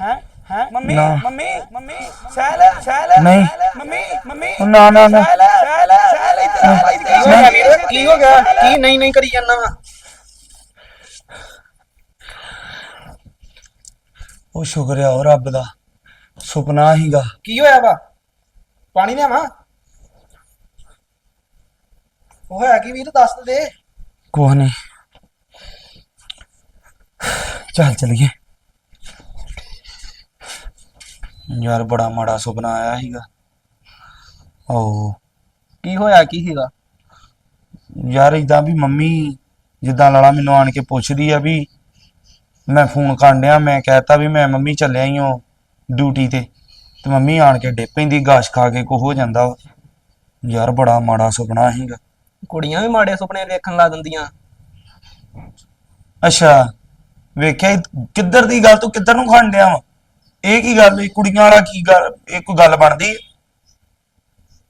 ਹੈ ਹੈ? ਮੰਮੀ ਨਾ। ਮੰਮੀ ਮੰਮੀ ਸਹਿਲ ਸਹਿਲ ਨਹੀਂ। Mummy mummy. ਉਹ ਨਾ ਨਾ ਨਾ। ਸਹਿਲ ਸਹਿਲ ਸਹਿਲ ਇੱਧਰ ਆ ਇੱਧਰ ਆ। ਕੀ ਹੋ ਗਿਆ ਵੀਰ ਕੀ ਹੋ ਗਿਆ? ਕੀ ਨਹੀਂ ਨਹੀਂ ਕਰੀ ਜਾਂਦਾ ਵਾ ਉਹ ਸ਼ੁਕਰ ਆ ਉਹ ਰੱਬ ਦਾ। ਸੁਪਨਾ ਹੀਗਾ। ਕੀ ਹੋਇਆ ਵਾ? ਪਾਣੀ ਲਿਆਵਾਂ? ਉਹ ਹੋਇਆ ਕੀ ਵੀਰ ਦੱਸ ਦੇ। ਕੁਛ ਨਹੀਂ। ਚੱਲ ਚਲੀਏ। ਯਾਰ ਬੜਾ ਮਾੜਾ ਸੁਪਨਾ ਆਇਆ ਸੀਗਾ। ਓ ਕੀ ਹੋਇਆ ਕੀ ਸੀਗਾ? ਯਾਰ ਇਦਾਂ ਵੀ ਮੰਮੀ ਜਿੱਦਾਂ ਲਾਲਾ ਮੈਨੂੰ ਆਣ ਕੇ ਪੁੱਛਦੀ ਆ ਵੀ ਮੈਂ ਫੋਨ ਕਰਨ ਡਿਆ ਮੈਂ ਕਹਿਤਾ ਵੀ ਮੈਂ ਮੰਮੀ ਚੱਲਿਆ ਹੀ ਹਾਂ ਡਿਊਟੀ ਤੇ। ਤੇ ਮੰਮੀ ਆਣ ਕੇ ਡੇ ਪੈਂਦੀ ਗਾਸ਼ ਖਾ ਕੇ ਕੋ ਹੋ ਜਾਂਦਾ। ਯਾਰ ਬੜਾ ਮਾੜਾ ਸੁਪਨਾ ਸੀਗਾ। ਕੁੜੀਆਂ ਵੀ ਮਾੜੇ ਸੁਪਨੇ ਵੇਖਣ ਲਾ ਦਿੰਦੀਆਂ ਅੱਛਾ ਵੇਖਿਆ ਈ ਕਿੱਧਰ ਦੀ ਗੱਲ ਤੂੰ ਕਿੱਧਰ ਨੂੰ ਖਾਣ ਡਿਆ ਵਾ? ਇਹ ਕੀ ਗੱਲ ਈ ਕੁੜੀਆਂ ਵਾਲਾ ਕੀ ਗੱਲ ਇਹ ਕੋਈ ਗੱਲ ਬਣਦੀ?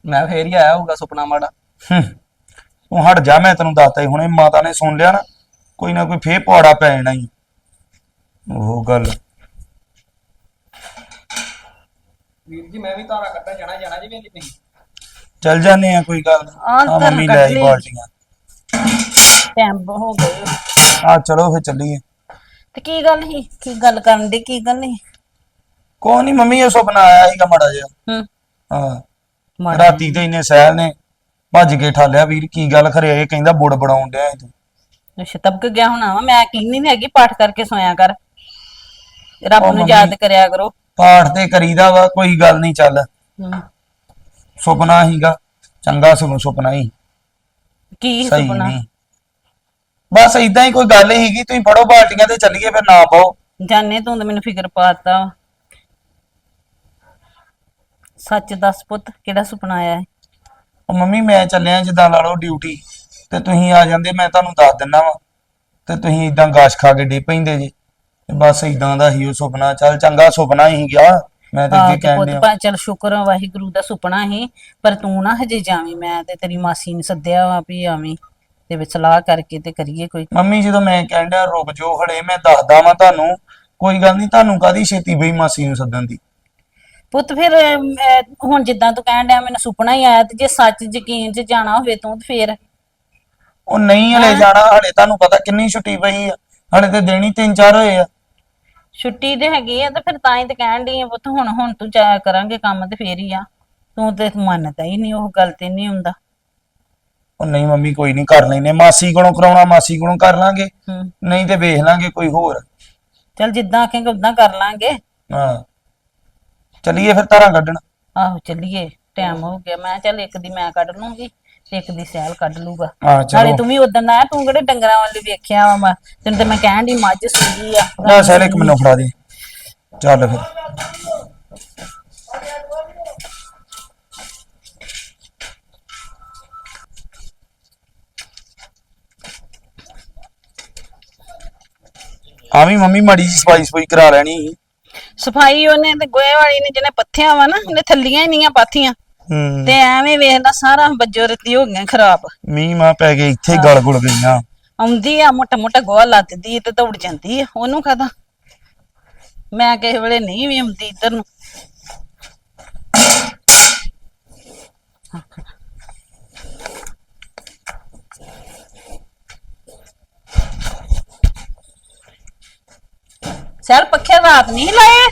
ਮੈਂ ਫੇਰ ਹੀ ਆਇਆ ਹੋਊਗਾ ਸੁਪਨਾ ਮਾੜਾ। ਹੂੰ ਤੂੰ ਹਟ ਜਾ ਮੈਂ ਤੈਨੂੰ ਦੱਸਤਾ ਹੀ ਹੁਣੇ ਮਾਤਾ ਨੇ ਸੁਣ ਲਿਆ ਨਾ ਕੋਈ ਨਾ ਕੋਈ ਫੇਰ ਪਵਾੜਾ ਪੈ ਜਾਣਾ ਹੀ। ਉਹ ਗੱਲ। ਵੀਰ ਜੀ ਮੈਂ ਵੀ ਤਾਰਾ ਕੱਢਣ ਜਾਣਾ ਜਾਣਾ ਜਿਵੇਂ ਕਿ ਤੁਸੀਂ ਚੱਲ ਜਾਂਦੇ ਆ ਕੋਈ ਗੱਲ ਨੀ। ਆਹ ਆ ਤਾਂ ਮੰਮੀ ਕੱਢ ਲੈ ਆਈ ਲਈ। ਬਾਲਟੀਆਂ। ਟਾਈਮ ਹੋ ਗਏ। ਆ ਚਲੋ ਫੇਰ ਚੱਲੀਏ। ਤੇ ਕੀ ਗੱਲ ਸੀ? ਕੀ ਗੱਲ ਕਰਨ ਦੀ ਕੀ ਗੱਲ ਨਹੀਂ? ਕੋਈ ਨਹੀਂ ਮੰਮੀ ਇਹ ਸੁਪਨਾ ਆਇਆ ਸੀਗਾ ਮਾੜਾ ਜਿਹਾ। ਹੂੰ। ਹਾਂ। ਮਾੜਾ ਰਾਤੀ ਤੇ ਇਹਨੇ ਸਹਿਲ ਨੇ ਭੱਜ ਕੇ ਠਾਲਿਆ ਵੀਰ ਕੀ ਗੱਲ ਖਰੇ ਇਹ ਕਹਿੰਦਾ ਬੁੜ ਬੜਾਉਣ ਡਿਆ ਸੀ ਤੂੰ। ਅੱਛਾ ਤਬਕ ਗਿਆ ਹੋਣਾ ਵਾ ਮੈਂ ਕਹਿੰਦੀ ਨਹੀਂ ਹੈਗੀ ਪਾਠ ਕਰਕੇ ਸੋਇਆ ਕਰ। ਰੱਬ ਉਹ ਨੂੰ ਮੰਮੀ- ਯਾਦ ਕਰਿਆ ਕਰੋ। ਪਾਠ ਤੇ ਕਰੀਦਾ ਵਾ ਕੋਈ ਗੱਲ ਨਹੀਂ ਚੱਲ। ਹੂੰ। ਸੁਪਨਾ ਹੀਗਾ ਚੰਗਾ ਸੁਣ ਸੁਪਨਾ ਹੀ। ਕੀ ਸਹੀ ਸੁਪਨਾ? ਨਹੀਂ। ਬਸ ਇਦਾਂ ਹੀ ਕੋਈ ਗੱਲ ਹੀਗੀ ਤੁਸੀਂ ਫੜੋ ਬਾਲਟੀਆਂ ਤੇ ਚੱਲੀਏ ਫਿਰ ਨਾ ਪਾਓ। ਜਾਣੇ ਤੂੰ ਤਾਂ ਮੈਨੂੰ ਫਿਕਰ ਪਾਤਾ ਸੱਚ ਦੱਸ ਪੁੱਤ ਕਿਹੜਾ ਸੁਪਨਾ ਆਇਆ ਹੈ? ਉਹ ਮੰਮੀ ਮੈਂ ਚੱਲਿਆ ਜਿੱਦਾਂ ਲਾ ਲਓ ਡਿਊਟੀ ਤੇ ਤੁਸੀਂ ਆ ਜਾਂਦੇ ਮੈਂ ਤੁਹਾਨੂੰ ਦੱਸ ਦਿੰਦਾ ਵਾ। ਤੇ ਤੁਸੀਂ ਇਦਾਂ ਗਾਸ਼ ਖਾ ਕੇ ਡੇ ਪੈਂਦੇ ਜੀ। ਤੇ ਬਸ ਇਦਾਂ ਦਾ ਹੀ ਉਹ ਸੁਪਨਾ ਚੱਲ ਚੰਗਾ ਸੁਪਨਾ ਹੀ ਗਿਆ। ਮੈਂ ਤੇ ਆਹ ਅੱਗੇ ਤੇ ਕਹਿਣ ਪੁੱਤ ਡਿਆ ਪਾ ਚਲ ਸ਼ੁਕਰ ਆ ਵਾਹਿਗੁਰੂ ਦਾ ਸੁਪਨਾ ਹੀ ਪਰ ਤੂੰ ਨਾ ਹਜੇ ਜਾਵੀਂ ਮੈਂ ਤੇ ਤੇਰੀ ਮਾਸੀ ਨੂੰ ਸੱਦਿਆ ਵਾ ਵੀ ਆਵੀਂ ਤੇ ਵਿੱਚ ਸਲਾਹ ਕਰਕੇ ਤੇ ਕਰੀਏ ਕੋਈ। ਮੰਮੀ ਜਦੋਂ ਮੈਂ ਕਹਿਣ ਡਿਆ ਰੁਕ ਜੋ ਹੜੇ ਮੈਂ ਦੱਸਦਾ ਵਾਂ ਤੁਹਾਨੂੰ ਕੋਈ ਗੱਲ ਨਹੀਂ ਤੁਹਾਨੂੰ ਕਾਦੀ ਛੇਤੀ ਬਈ ਮਾਸੀ ਨੂੰ ਸੱਦਣ ਦੀ? ਪੁੱਤ ਫਿਰ ਅਮ, ਅਹ, ਹੁਣ ਜਿੱਦਾਂ ਤੂੰ ਕਹਿਣ ਡਿਆ ਮੈਨੂੰ ਸੁਪਨਾ ਹੀ ਆਇਆ ਤੇ ਜੇ ਸੱਚ ਯਕੀਨ 'ਚ ਜਾਣਾ ਹੋਵੇ ਤੂੰ ਤੇ ਫਿਰ। ਉਹ ਨਹੀਂ ਹਲੇ ਜਾਣਾ ਹਲੇ ਤੁਹਾਨੂੰ ਪਤਾ ਕਿੰਨੀ ਛੁੱਟੀ ਪਈ ਆ ਹਲੇ ਤੇ ਦੇਣੀ ਤਿੰਨ ਚਾਰ ਹੋਏ ਆ। ਛੁੱਟੀ ਤੇ ਹੈਗੀ ਆ ਤੇ ਫਿਰ ਤਾਂ ਹੀ ਤੇ ਕਹਿਣ ਡਈ ਆ ਪੁੱਤ ਹੁਣ ਹੁਣ ਤੂੰ ਜਾ ਕਰਾਂਗੇ ਕੰਮ ਤੇ ਫੇਰ ਹੀ ਆ। ਤੂੰ ਤੇ ਮੰਨਦਾ ਹੀ ਨਹੀਂ ਉਹ ਗੱਲ ਤੇ ਨਹੀਂ ਹੁੰਦਾ। ਉਹ ਨਹੀਂ ਮੰਮੀ ਕੋਈ ਨਹੀਂ ਕਰ ਲੈਨੇ ਮਾਸੀ ਕੋਲੋਂ ਕਰਾਉਣਾ ਮਾਸੀ ਕੋਲੋਂ ਕਰ ਲਾਂਗੇ। ਹੂੰ। ਨਹੀਂ ਤੇ ਵੇਖ ਲਾਂਗੇ ਕੋਈ ਹੋਰ। ਚਲ ਜਿੱਦਾਂ ਆਖੇਂਗੇ ਉਦਾਂ ਕਰ ਲਾਂਗੇ। ਹਾਂ। ਚੱਲੀਏ ਫਿਰ ਤਾਰਾਂ ਕੱਢਣ। ਆਹੋ ਚੱਲੀਏ। ਟਾਈਮ ਹੋ ਗਿਆ। ਮੈਂ ਚੱਲ ਇੱਕ ਦੀ ਮੈਂ ਕੱਢ ਲੂੰਗੀ ਤੇ ਇੱਕ ਦੀ ਸੈਲ ਕੱਢ ਲੂਗਾ। ਹਾਂ ਨਾਲੇ ਚਲੋ ਤੂੰ ਵੀ ਉਦੋਂ ਆਇਆ, ਤੂੰ ਕਿਹੜੇ ਡੰਗਰਾਂ ਵਾਲੇ ਵੇਖਿਆ ਵਾ ਮੈਂ? ਤੈਨੂੰ ਤੇ ਮੈਂ ਕਹਿਣ ਦੀ ਮੱਝ ਸੂਈ ਆ। ਨਾ ਸਹਿਲ ਇੱਕ ਮੈਨੂੰ ਫੜਾ ਦੇ। ਚੱਲ ਫਿਰ। ਆ ਵੀ ਮੰਮੀ ਮਾੜੀ ਜੀ ਸਫ਼ਾਈ ਸਫ਼ਾਈ ਕਰਾ ਲੈਣੀ ਸੀ। ਸਫ਼ਾਈ ਉਹਨੇ ਤੇ ਗੋਏ ਵਾਲੀ ਨੇ ਜਿਹਨੇ ਪੱਥਿਆਂ ਵਾ ਨਾ ਉਹਨੇ ਥੱਲੀਆਂ ਹੀ ਨਹੀਂ ਪਾਥੀਆਂ। ਹੂੰ। ਤੇ ਐਵੇਂ ਵੇਖਦਾ ਸਾਰਾ ਬੱਜੋ ਰੱਤੀ ਹੋ ਗਈਆਂ ਖਰਾਬ। ਮੀਂਹ ਮਾ ਪੈ ਗਏ ਇੱਥੇ ਗਲ ਗੁਲ ਗਈਆਂ। ਆਉਂਦੀ ਆ ਮੋਟਾ ਮੋਟਾ ਗੋਹਾ ਲੱਦਦੀ ਤੇ ਦੌੜ ਜਾਂਦੀ ਆ ਉਹਨੂੰ ਕਹਦਾ? ਮੈਂ ਕਿਸੇ ਵੇਲੇ ਨਹੀਂ ਵੀ ਆਉਂਦੀ ਇੱਧਰ ਨੂੰ। ਸਰ ਪੱਖੇ ਰਾਤ ਨਹੀਂ ਲਾਏ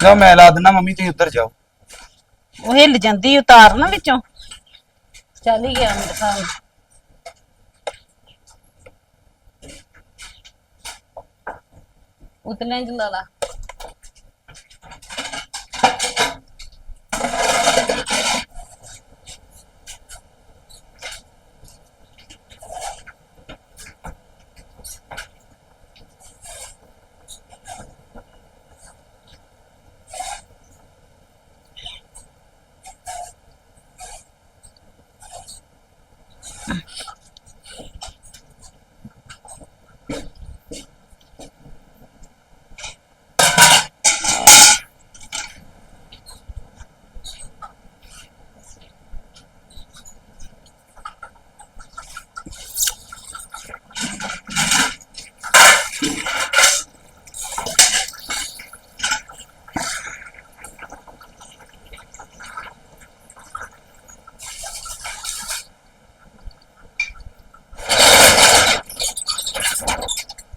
ਲਓ ਮੈਂ ਲਾ ਦਿੰਦਾ ਮੰਮੀ ਤੁਸੀਂ ਉੱਧਰ ਜਾਓ। ਉਹ ਹਿੱਲ ਜਾਂਦੀ ਉਤਾਰ ਨਾ ਵਿੱਚੋਂ। ਚੱਲ ਹੀ ਗਿਆ ਮੇਰੇ ਸਾਹਮਣੇ ਉਤਲੇ ਜਲਾ ਲਾ।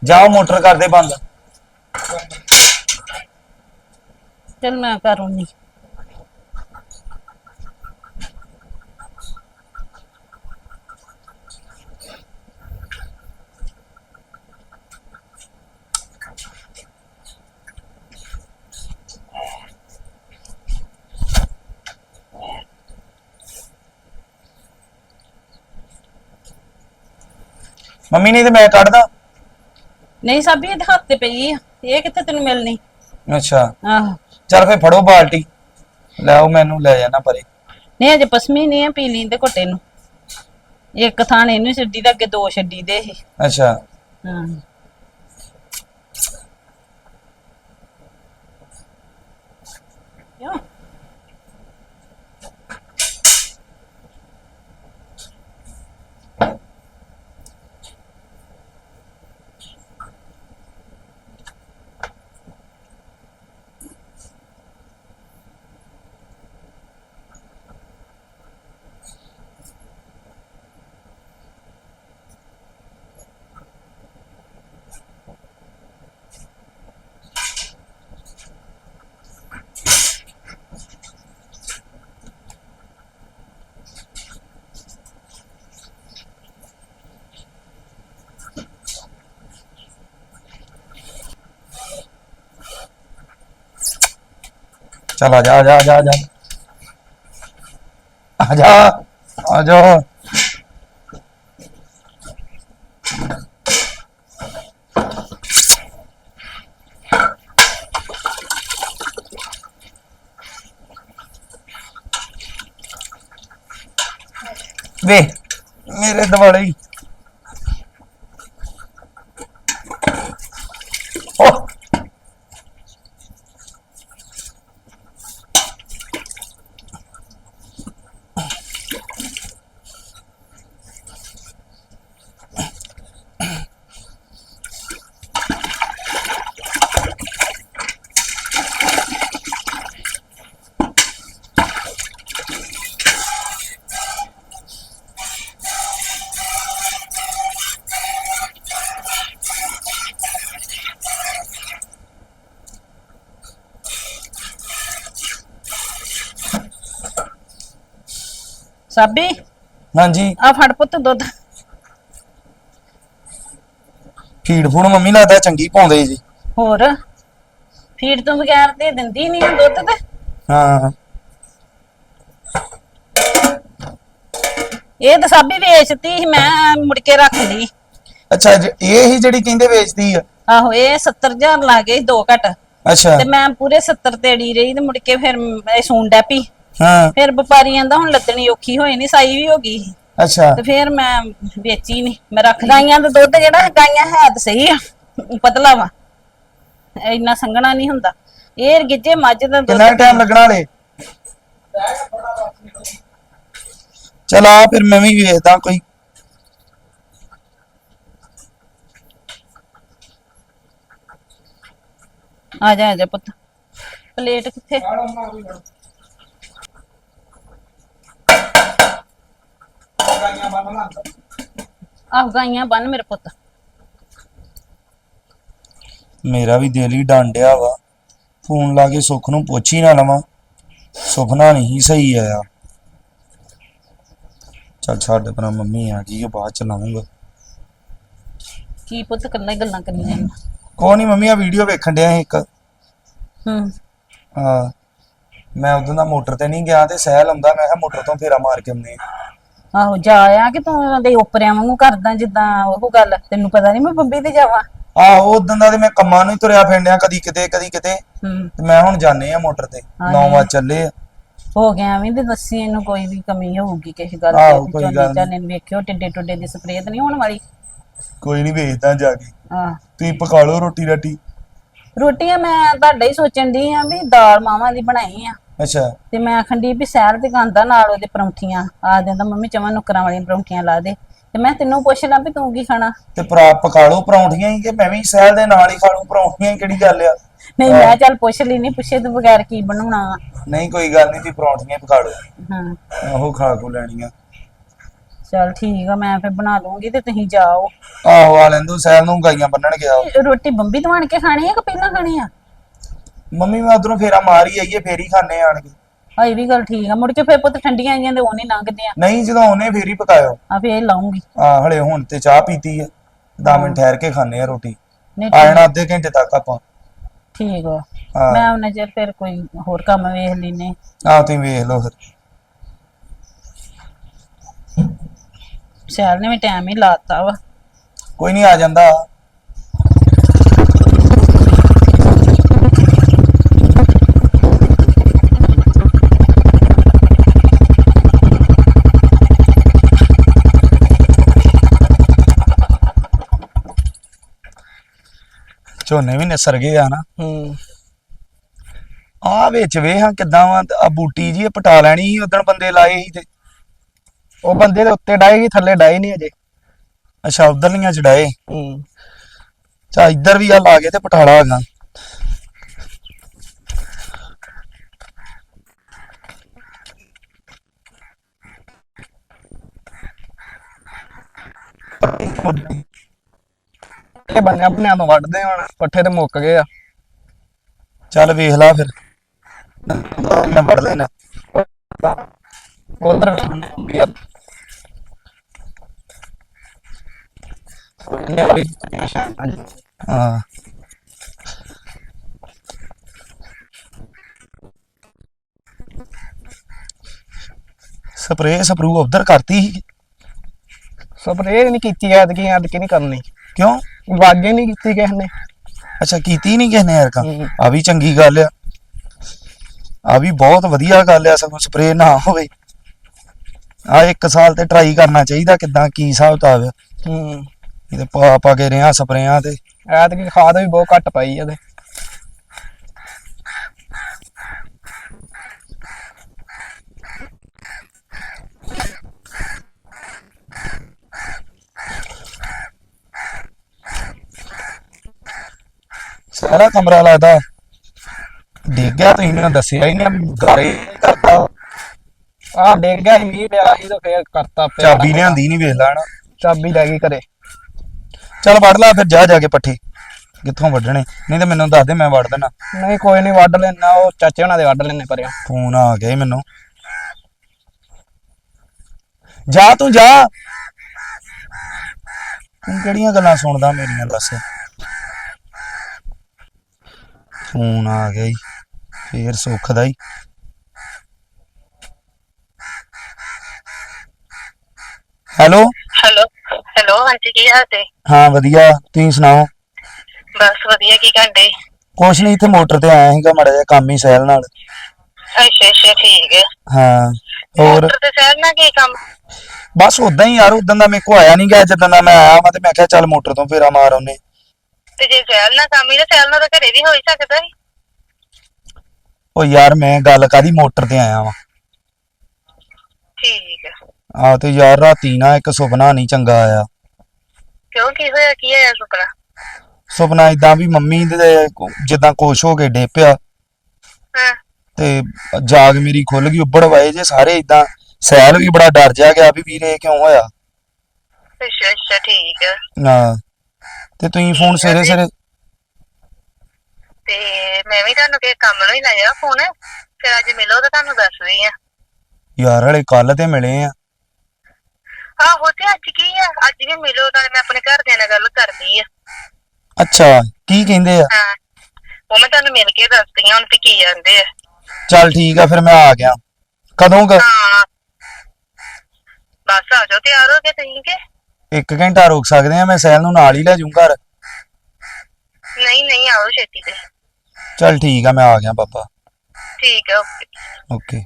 ਜਾਓ ਮੋਟਰ ਕਰ ਦੇ ਬੰਦ। ਚਲ ਮੈਂ ਕਰੂੰਗੀ ਮੰਮੀ ਨਹੀਂ ਤੇ ਮੈਂ ਕੱਢਦਾ। ਨਹੀਂ ਸਾਬੀ ਇਹਦੇ ਹੱਥ ਤੇ ਪਈ ਆ। ਇਹ ਕਿੱਥੇ ਤੈਨੂੰ ਮਿਲਣੀ? ਅੱਛਾ। ਆਹੋ। ਚੱਲ ਫੇ ਫੜੋ ਬਾਲਟੀ। ਲੈ ਆਓ ਮੈਨੂੰ ਲੈ ਜਾਣਾ ਪਰੇ। ਨਹੀਂ ਅਜੇ ਪਸਮੀ ਨਹੀਂ ਆ ਪੀ ਤੇ ਘੁੱਟੇ ਨੂੰ। ਇੱਕ ਥਾਣ ਇਹਨੂੰ ਛੱਡੀ ਦਾ ਅੱਗੇ ਦੋ ਛੱਡੀ ਦੇ ਇਹ। ਅੱਛਾ। ਹਾਂ। चल आजा आजा आजा आजा आजा आजा वे मेरे दवाड़े ही ओह ਸਾਬੀ? ਹਾਂਜੀ। ਆ ਫੜ ਪੁੱਤ ਦੁੱਧ। ਫੀਡ ਫੂਡ ਮੰਮੀ ਲੱਗਦਾ ਚੰਗੀ ਪਾਉਂਦੇ ਜੀ। ਹੋਰ? ਫੀਡ ਤੋਂ ਬਗੈਰ ਤੇ ਦਿੰਦੀ ਨਹੀਂ ਦੁੱਧ ਤੇ। ਹਾਂ। ਇਹ ਤਾਂ ਸਾਬੀ ਵੇਚਤੀ ਸੀ ਮੈਂ ਮੁੜ ਕੇ ਰੱਖ ਲਈ ਅੱਛਾ ਜ- ਇਹ ਹੀ ਜਿਹੜੀ ਕਹਿੰਦੇ ਵੇਚਦੀ ਆ? ਆਹੋ ਇਹ 70000 ਲਾ ਗਏ ਦੋ ਘਟ। ਅੱਛਾ। ਤੇ ਮੈਂ ਪੂਰੇ 70 ਤੇ ਅੜੀ ਰਹੀ ਤੇ ਮੁੜ ਕੇ ਫਿਰ ਇਹ ਸੂਣ ਡੈ ਪਈ। ਹਾਂ। ਫਿਰ ਵਪਾਰੀਆਂ ਦਾ ਹੁਣ ਲੱਦਣੀ ਔਖੀ ਹੋਈ ਨਹੀਂ ਸਾਈ ਵੀ ਹੋ ਗਈ। ਅੱਛਾ। ਤੇ ਫਿਰ ਮੈਂ ਵੇਚੀ ਨਹੀਂ ਮੈਂ ਰੱਖ ਗਾਈਆਂ ਦਾ ਦੁੱਧ ਜਿਹੜਾ ਗਾਈਆਂ ਹੈ ਤਾਂ ਸਹੀ ਆ ਪਤਲਾ ਵਾ। ਇੰਨਾ ਸੰਘਣਾ ਨਹੀਂ ਹੁੰਦਾ। ਇਹ ਗਿੱਜੇ ਮੱਝ ਦਾ ਦੁੱਧ ਕਿੰਨਾ ਟਾਈਮ ਲੱਗਣਾ ਲੈ ਚਲ ਆ ਫਿਰ ਮੈਂ ਵੀ ਵੇਖਦਾ ਕੋਈ। ਆ ਜਾ ਆ ਜਾ ਪੁੱਤ। ਪਲੇਟ ਕਿੱਥੇ ਆੜੋ ਨਾ ਵੀ ਲੜੋ ਗਾਈਆਂ ਬੰਨ ਲਾਂਦਾ ਆਹ ਗਾਈਆਂ ਬੰਨ ਮੇਰੇ ਪੁੱਤ। ਮੇਰਾ ਵੀ ਦਿਲ ਹੀ ਡਾਂਡਿਆ ਵਾ। ਫੋਨ ਲਾ ਕੇ ਸੁੱਖ ਨੂੰ ਪੁੱਛ ਹੀ ਨਾ ਲਵਾਂ। ਸੁਪਨਾ ਨਹੀਂ ਸਹੀ ਆਇਆ। ਚੱਲ ਛੱਡ ਪਰਾਂ ਮੰਮੀ ਆ ਗਈ ਉਹ ਬਾਅਦ ਚ ਲਾਉਂਗਾ। ਕੀ ਪੁੱਤ ਕੱਲਾ ਹੀ ਗੱਲਾਂ ਕਰੀ ਜਾਂਦਾ। ਕੋਈ ਨਹੀਂ ਮੰਮੀ ਆ ਵੀਡੀਓ ਵੇਖਣ ਡਿਆ ਸੀ ਇੱਕ। ਹੂੰ। ਹਾਂ। ਮੈਂ ਉਦੋਂ ਦਾ ਮੋਟਰ ਤੇ ਨਹੀਂ ਗਿਆ ਤੇ ਸਹਿਲ ਆਉਂਦਾ ਮੈਂ ਕਿਹਾ ਮੋਟਰ ਤੋਂ ਫੇਰਾ ਮਾਰ ਕੇ ਆਉਂਦੇ ਆ। ਆਹੋ ਜਾ ਆ ਕਿ ਤੂੰ ਉਹਦੇ ਉਪਰਿਆਂ ਵਾਂਗੂ ਕਰਦਾ ਜਿੱਦਾਂ ਉਹ ਗੱਲ? ਤੈਨੂੰ ਪਤਾ ਨਹੀਂ ਮੈਂ ਬੰਬੀ ਤੇ ਜਾਵਾਂ। ਆਹੋ ਉਦੋਂ ਦਾ ਤੇ ਮੈਂ ਕੰਮਾਂ ਨੂੰ ਹੀ ਤੁਰਿਆ ਫਿਰਨਿਆ ਕਦੀ ਕਿਤੇ ਕਦੀ ਕਿਤੇ। ਹੂੰ। ਤੇ ਮੈਂ ਹੁਣ ਜਾਣੇ ਆ ਮੋਟਰ ਤੇ ਹਾਂ 9 ਵਜੇ ਚੱਲੇ ਆ। ਹੋ ਗਿਆ ਐਵੇਂ ਤੇ ਦੱਸੀ ਇਹਨੂੰ ਕੋਈ ਵੀ ਕਮੀ ਹੋਊਗੀ ਕਿਸੇ ਗੱਲ ਆਹੋ, ਦੀ ਕੋਈ ਗੱਲ ਨੀ। ਝਾਨੇ ਨੂੰ। ਵੇਖਿਓ ਟਿੱਡੇ ਟੁੱਡੇ ਦੀ ਸਪਰੇਅ ਤਾਂ ਨਹੀਂ ਹੋਣ ਵਾਲੀ। ਕੋਈ ਨਹੀਂ ਵੇਚਦਾ ਜਾ ਕੇ। ਆਹ ਤੁਸੀਂ ਪਕਾ ਲਓ ਰੋਟੀ ਰਾਟੀ। ਰੋਟੀਆਂ ਮੈਂ ਤੁਹਾਡਾ ਹੀ ਸੋਚਣ ਦੀ ਆ ਵੀ ਦਾਲ ਮਾਵਾਂ ਦੀ ਬਣਾਈ ਆ। ਅੱਛਾ। ਤੇ ਮੈਂ ਆਖਣ ਦੀ ਵੀ ਸੈਰ ਤੇ ਗਾਂਦਾ ਨਾਲ ਉਹਦੇ ਪਰੌਂਠੀਆਂ ਆ ਦਿੰਦਾ ਮੰਮੀ ਚਵਾਂ ਨੁਕਰਾਂ ਵਾਲੀਆਂ ਪਰੌਂਠੀਆਂ ਲਾ ਦੇ। ਤੇ ਮੈਂ ਤੈਨੂੰ ਪੁੱਛ ਲਾਂ ਵੀ ਤੂੰ ਕੀ ਖਾਣਾ? ਤੇ ਭਰਾ ਪਕਾ ਲਓ ਪਰੌਂਠੀਆਂ ਹੀ ਕਿ ਮੈਂ ਵੀ ਸਹਿਲ ਦੇ ਨਾਲ ਹੀ ਖਾ ਲੂੰ ਪਰੌਂਠੀਆਂ ਹੀ ਕਿਹੜੀ ਗੱਲ ਆ? ਨਹੀਂ ਮੈਂ ਚੱਲ ਪੁੱਛ ਲਈ ਨਹੀਂ ਪੁੱਛੇ ਤੋਂ ਬਗੈਰ ਕੀ ਬਣਾਉਣਾ ਵਾ। ਨਹੀਂ ਕੋਈ ਗੱਲ ਨਹੀਂ ਤੁਸੀਂ ਪਰੌਂਠੀਆਂ ਹੀ ਪਕਾ ਲਓ। ਹਾਂ। ਮੈਂ ਉਹ ਖਾ ਕੋ ਲੈਣੀਆਂ। ਚਲ ਠੀਕ ਆ ਮੈਂ ਫਿਰ ਬਣਾ ਦੂੰਗੀ ਤੇ ਤੁਸੀਂ ਜਾਓ। ਆਹੋ ਆ ਲੈਂਦੋ ਸੈਲ ਨੂੰ ਗਾਈਆਂ ਬੰਨਣ ਗਿਆ ਰੋਟੀ ਬੰਬੀ ਆਣ ਕੇ ਖਾਣੀ ਆ ਕਿ ਪਹਿਲਾਂ ਖਾਣੀ ਆ? ਮੰਮੀ ਮੈਂ ਉਧਰੋਂ ਫੇਰਾ ਮਾਰ ਹੀ ਆਈਏ ਫੇਰ ਹੀ ਖਾਣੇ ਆਣ ਕੇ। ਆ ਇਹ ਵੀ ਗੱਲ ਠੀਕ ਆ। ਮੁੜ ਕੇ ਫਿਰ ਪੁੱਤ ਠੰਡੀਆਂ ਆਈਆਂ ਤੇ ਉਹ ਨਹੀਂ ਲੰਘਦੀਆਂ ਨਹੀਂ ਜਦੋਂ ਉਹਨੇ ਫੇਰ ਹੀ ਪਕਾਇਓ ਆ ਫੇਰ ਲਾਉਂਗੀ ਆ ਹਲੇ ਹੁਣ ਤੇ ਚਾਹ ਪੀਤੀ ਆ। 10 ਮਿੰਟ ਠਹਿਰ ਕੇ ਖਾਣੇ ਆ ਰੋਟੀ। ਨਹੀਂ ਆ ਜਾਣਾ ਅੱਧੇ ਘੰਟੇ ਤੱਕ ਆਪਾਂ। ਠੀਕ ਆ ਹਾਂ। ਮੈਂ ਉਹਨਾਂ ਚਿਰ ਫਿਰ ਕੋਈ ਹੋਰ ਕੰਮ ਵੇਖ ਲੈਨੇ ਆ। ਤੁਸੀਂ ਵੇਖ ਲਓ ਫਿਰ। ਸ਼ਹਿਰ ਨੇ ਵੀ ਟਾਈਮ ਹੀ ਲਾਤਾ ਵਾ। ਕੋਈ ਨਹੀਂ ਆ ਜਾਂਦਾ। ਝੋਨੇ ਵੀ ਨਿਸਰ ਗਏ ਆ ਨਾ। ਹੂੰ। ਆ ਵਿੱਚ ਵੇਖ ਹਾਂ ਕਿਦਾਂ ਵਾ ਆ ਬੂਟੀ ਜੀ ਇਹ ਪਟਾ ਲੈਣੀ ਸੀ ਉਦੋਂ ਬੰਦੇ ਲਾਏ ਸੀ ਤੇ ਉਹ ਬੰਦੇ ਦੇ ਉੱਤੇ ਡਾਏਗੀ ਥੱਲੇ ਡਾਏ ਨਹੀਂ ਅਜੇ। ਅੱਛਾ ਉਧਰਲੀਆਂ ਚੜਾਏ ਹੂੰ। ਚਾ ਇੱਧਰ ਵੀ ਆ ਲਾ ਕੇ ਤੇ ਪਟਾਲਾ ਹੈਗਾ। ਇਹ ਬੰਨੇ ਆਪਣੇ ਨੂੰ ਵੱਢਦੇ ਹੁਣ, ਪੱਠੇ ਤੇ ਮੁੱਕ ਗਏ ਆ। ਚੱਲ ਵੇਖ ਲਾ ਫਿਰ। ਮੈਂ ਪੜ ਲੈਣਾ ਉਧਰ ਹਾਂ। ਸਪਰੇ ਸਪਰੂ ਉਧਰ ਕਰਤੀ ਸੀ। ਸਪਰੇਅ ਨਹੀਂ ਕੀਤੀ, ਐਤਕੀ ਐਤਕੀ ਨਹੀਂ ਕਰਨੀ। ਕਿਉਂ? ਵਾਗੇ ਨਹੀਂ ਕੀਤੀ ਕਿਸੇ ਨੇ। ਅੱਛਾ ਕੀਤੀ ਨਹੀਂ ਕਿਸ ਨੇ ਯਾਰ ਕਾ। ਆ ਵੀ ਚੰਗੀ ਗੱਲ ਆ। ਆ ਵੀ ਬਹੁਤ ਵਧੀਆ ਗੱਲ ਆ ਸਗੋਂ ਸਪਰੇ ਨਾ ਹੋਵੇ। ਆ ਇੱਕ ਸਾਲ ਤੇ ਟਰਾਈ ਕਰਨਾ ਚਾਹੀਦਾ ਕਿਦਾਂ ਕੀ ਹਿਸਾਬ ਕਿਤਾਬ ਆ। ਹੂੰ। ਇਹ ਤੇ ਪਾ ਪਾ ਕੇ ਰਿਆਂ ਸਪਰੇਆਂ ਤੇ। ਐਤਕੀ ਖਾਦ ਵੀ ਬਹੁਤ ਘੱਟ ਪਾਈ ਇਹਦੇ। ਸਾਰਾ ਕਮਰਾ ਲੱਗਦਾ ਡਿੱਗ ਗਿਆ ਤੁਸੀਂ ਮੈਨੂੰ ਦੱਸਿਆ ਹੀ ਨਹੀਂ ਗਾਰੇ ਕਰਦਾ ਆਹ ਡਿੱਗ ਗਿਆ ਸੀ ਮੀਂਹ ਪਿਆ ਸੀ ਤਾਂ ਫੇਰ ਕਰਤਾ ਪਿਆ ਚਾਬੀ ਲਿਆਂਦੀ ਨਹੀਂ ਵੇਖ ਲੈਣਾ। ਚਾਬੀ ਲੈ ਗਈ ਘਰੇ। ਚੱਲ ਵੜ ਲਾ ਫਿਰ ਜਾ ਜਾ ਕੇ ਪੱਠੇ। ਕਿੱਥੋਂ ਵੱਢਣੇ? ਨਹੀਂ ਤਾਂ ਮੈਨੂੰ ਦੱਸ ਦੇ ਮੈਂ ਵੜ ਦੇਣਾ ਨਹੀਂ ਕੋਈ ਨਹੀਂ ਵੱਢ ਲੈਣਾ ਉਹ ਚਾਚੇ ਉਹਨਾਂ ਦੇ ਵੱਢ ਲੈਣੇ ਪਰਿਆ ਫੋਨ ਆ ਗਿਆ ਈ ਮੈਨੂੰ। ਜਾ ਤੂੰ ਜਾ। ਤੂੰ ਕਿਹੜੀਆਂ ਗੱਲਾਂ ਸੁਣਦਾ ਮੇਰੀਆਂ ਦੱਸ। ਫੋਨ ਆ ਗਿਆ ਈ ਫੇਰ ਸੁੱਖ ਦਾ ਹੀ ਹੈਲੋ? ਹੈਲੋ ਹੈਲੋ ਹਾਂਜੀ ਕੀ ਹਾਲ ਤੇ? ਹਾਂ ਵਧੀਆ। ਤੁਸੀਂ ਸੁਣਾਓ? ਬਸ ਵਧੀਆ ਕੀ ਕਰਦੇ? ਕੁਛ ਨਹੀਂ ਇੱਥੇ ਮੋਟਰ ਤੇ ਆਇਆ ਸੀਗਾ ਮੜਾ ਜਿਹਾ ਕੰਮ ਹੀ ਸਹਿਲ ਨਾਲ। ਅੱਛਾ ਅੱਛਾ ਠੀਕ ਹੈ। ਹਾਂ ਹੋਰ? ਮੋਟਰ ਤੇ ਸ਼ਹਿਰ ਨਾ ਕੀ ਕੰਮ? ਬਸ ਉਦਾਂ ਹੀ ਯਾਰ ਉਦਾਂ ਦਾ ਮੇਰੇ ਕੋ ਆਇਆ ਨਹੀਂ ਗਿਆ ਜਦੋਂ ਦਾ ਮੈਂ ਆਇਆ ਮੈਂ ਤੇ ਮੈਂ ਕਿਹਾ ਚੱਲ ਮੋਟਰ ਤੋਂ ਫੇਰਾ ਮਾਰ ਆਉਨੇ ਤੇ ਜੇ ਸ਼ਹਿਰ ਨਾ ਕੰਮ ਹੀ ਤੇ ਸ਼ਹਿਰ ਨਾਲ ਤਾਂ ਘਰੇ ਵੀ ਹੋ ਹੀ ਸਕਦਾ ਸੀ। ਉਹ ਯਾਰ ਮੈਂ ਗੱਲ ਕਾਦੀ ਮੋਟਰ ਤੇ ਆਇਆ ਵਾਂ। ਠੀਕ ਆ। ਤੇ ਯਾਰ ਰਾਤੀ ਨਾ ਇੱਕ ਸੁਪਨਾ ਨਹੀਂ ਚੰਗਾ ਆਇਆ। ਕਿਉਂ? ਕੀ ਹੋਇਆ? ਕੀ ਹੋਇਆ ਸੁਪਨਾ? ਸੁਪਨਾ ਇਦਾਂ ਵੀ ਮੰਮੀ ਦੇ ਜਿੱਦਾਂ ਕੋਸ਼ ਹੋ ਕੇ ਡੇਪਿਆ ਹਾਂ। ਤੇ ਜਾਗ ਮੇਰੀ ਖੁੱਲ ਗਈ ਉੱਬੜ ਵਾਏ ਜੇ ਸਾਰੇ ਇਦਾਂ ਸੈਲ ਵੀ ਬੜਾ ਡਰ ਜਾ ਗਿਆ ਵੀ ਵੀਰੇ ਇਹ ਕਿਉਂ ਹੋਇਆ? ਅੱਛਾ ਅੱਛਾ ਠੀਕ ਹੈ ਹਾਂ। ਤੇ ਤੁਸੀਂ ਫੋਨ ਸਵੇਰੇ ਸਵੇਰੇ ਤੇ ਮੈਂ ਵੀ ਤੁਹਾਨੂੰ ਕਿ ਕੰਮ ਨੂੰ ਹੀ ਲਾਇਆ ਫੋਨ ਫਿਰ ਅੱਜ ਮਿਲੋ ਤਾਂ ਤੁਹਾਨੂੰ ਦੱਸਦੀ ਆ ਯਾਰ ਹਲੇ ਕੱਲ ਤੇ ਮਿਲੇ ਆ। ਆਹੋ ਤੇ ਅੱਜ ਕੀ ਆ? ਅੱਜ ਵੀ ਮਿਲੋ ਤਾਂ ਮੈਂ ਆਪਣੇ ਘਰਦਿਆਂ ਨਾਲ ਗੱਲ ਕਰਨੀ ਆ। ਅੱਛਾ ਕੀ ਕਹਿੰਦੇ ਆ? ਹਾਂ ਉਹ ਮੈਂ ਤੁਹਾਨੂੰ ਮਿਲ ਕੇ ਦੱਸਦੀ ਆ ਹੁਣ ਤੇ ਕੀ ਜਾਂਦੇ ਆ। ਚੱਲ ਠੀਕ ਆ ਫਿਰ ਮੈਂ ਆ ਗਿਆ। ਕਦੋਂ ਕ? ਹਾਂ। ਬਸ ਆ ਜਾਓ ਤਿਆਰ ਹੋ ਕੇ ਤੁਸੀਂ ਕਿ? ਇੱਕ ਘੰਟਾ ਰੁਕ ਸਕਦੇ ਆ ਮੈਂ ਸੈਲ ਨੂੰ ਨਾਲ ਹੀ ਲੈ ਜਾਊਂ ਘਰ। ਨਹੀਂ ਨਹੀਂ ਆਓ ਛੇਤੀ ਤੇ। ਚੱਲ ਠੀਕ ਆ ਮੈਂ ਆ ਗਿਆ ਪਾਪਾ। ਠੀਕ ਹੈ ਓਕੇ। ਓਕੇ।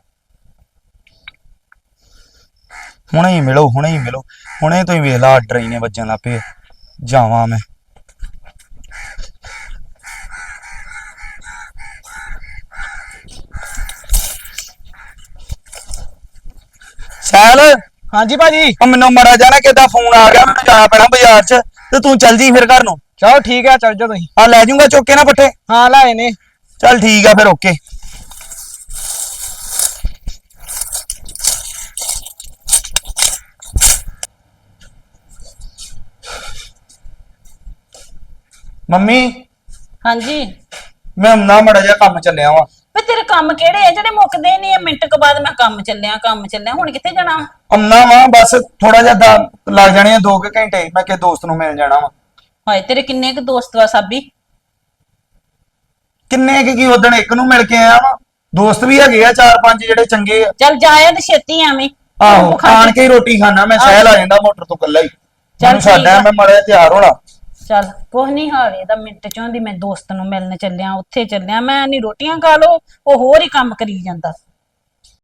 ਹੁਣੇ ਹੀ ਮਿਲੋ ਹੁਣੇ ਹੀ ਮਿਲੋ। ਹੁਣੇ ਤੋਂ ਹੀ ਵੇਖ ਲਾ ਆਰਡਰ ਹੀ ਨੇ ਵੱਜਣ ਲੱਗ ਪਏ। ਜਾਵਾਂ ਮੈਂ। ਸੈਲ! ਹਾਂਜੀ ਭਾਜੀ। ਉਹ ਮੈਨੂੰ ਮੜਾ ਜਾਣਾ ਕਿਦਾਂ ਫੋਨ ਆ ਗਿਆ ਮੈਂ ਜਾਣਾ ਪੈਣਾ ਬਾਜ਼ਾਰ 'ਚ ਤੇ ਤੂੰ ਚੱਲ ਜੀ ਫਿਰ ਘਰ ਨੂੰ। ਚਲੋ ਠੀਕ ਆ ਚੱਲ ਜਾ ਤੁਸੀਂ। ਆ ਲੈ ਜਾਊਂਗਾ ਚੁੱਕ ਕੇ ਨਾ ਪੱਠੇ? ਹਾਂ ਲਾਏ ਨੇ। ਚੱਲ ਠੀਕ ਆ ਫਿਰ ਓਕੇ। ਮੰਮੀ ਹਾਂਜੀ। ਮੈਂ ਨਾ ਮੜਾ ਜਾ ਕੰਮ ਚੱਲਿਆ ਵਾਂ। ਵੇ ਤੇਰੇ ਕੰਮ ਕਿਹੜੇ ਆ? ਜਿਹੜੇ ਮੁੱਕਦੇ ਨਹੀਂ ਆ। ਮਿੰਟ ਕੁ ਬਾਅਦ ਮੈਂ ਕੰਮ ਚੱਲਿਆ ਕੰਮ ਚੱਲਿਆ। ਹੁਣ ਕਿੱਥੇ ਜਾਣਾ ਵਾ? ਅੰਨਾ ਵਾਂ ਬਸ ਥੋੜਾ ਜਿਹਾ ਦਾ ਲੱਗ ਜਾਣੇ ਆ 2 ਘੰਟੇ। ਮੈਂ ਕਿ ਦੋਸਤ ਨੂੰ ਮਿਲ ਜਾਣਾ ਵਾ। ਹਾਏ ਤੇਰੇ ਕਿੰਨੇ ਕੁ ਦੋਸਤ ਵਾ ਸਾਬੀ? ਕਿੰਨੇ ਕਿ ਕੀ ਉਦਣ ਇੱਕ ਨੂੰ ਮਿਲ ਕੇ ਆਇਆ ਵਾ? ਦੋਸਤ ਵੀ ਹੈਗੇ ਆ ਚਾਰ ਪੰਜ ਜਿਹੜੇ ਚੰਗੇ ਆ। ਚੱਲ ਜਾਇਆ ਤੇ ਛੇਤੀ ਆਵੇਂ ਆਹੋ ਭੁੱਖਾ ਆਣ ਕੇ ਹੀ ਰੋਟੀ ਖਾਣਾ। ਮੈਂ ਸਹਿਲ ਆ ਜਾਂਦਾ ਮੋਟਰ ਤੋਂ ਕੱਲਾ ਹੀ। ਚੱਲ ਮੈਨੂੰ ਠੀਕ ਆ। ਮੈਂ ਮੜਿਆ ਤਿਆਰ ਹੋਣਾ। ਚੱਲ, ਕੁਛ ਨਹੀਂ ਹਾਲ ਇਹਦਾ ਮਿੰਟ ਚੋਂ ਦੀ ਮੈਂ ਦੋਸਤ ਨੂੰ ਮਿਲਣ ਚੱਲਿਆ, ਉੱਥੇ ਚੱਲਿਆ, ਮੈਂ ਨਹੀਂ ਰੋਟੀਆਂ ਖਾ ਲੋ ਉਹ ਹੋਰ ਹੀ ਕੰਮ ਕਰੀ ਜਾਂਦਾ।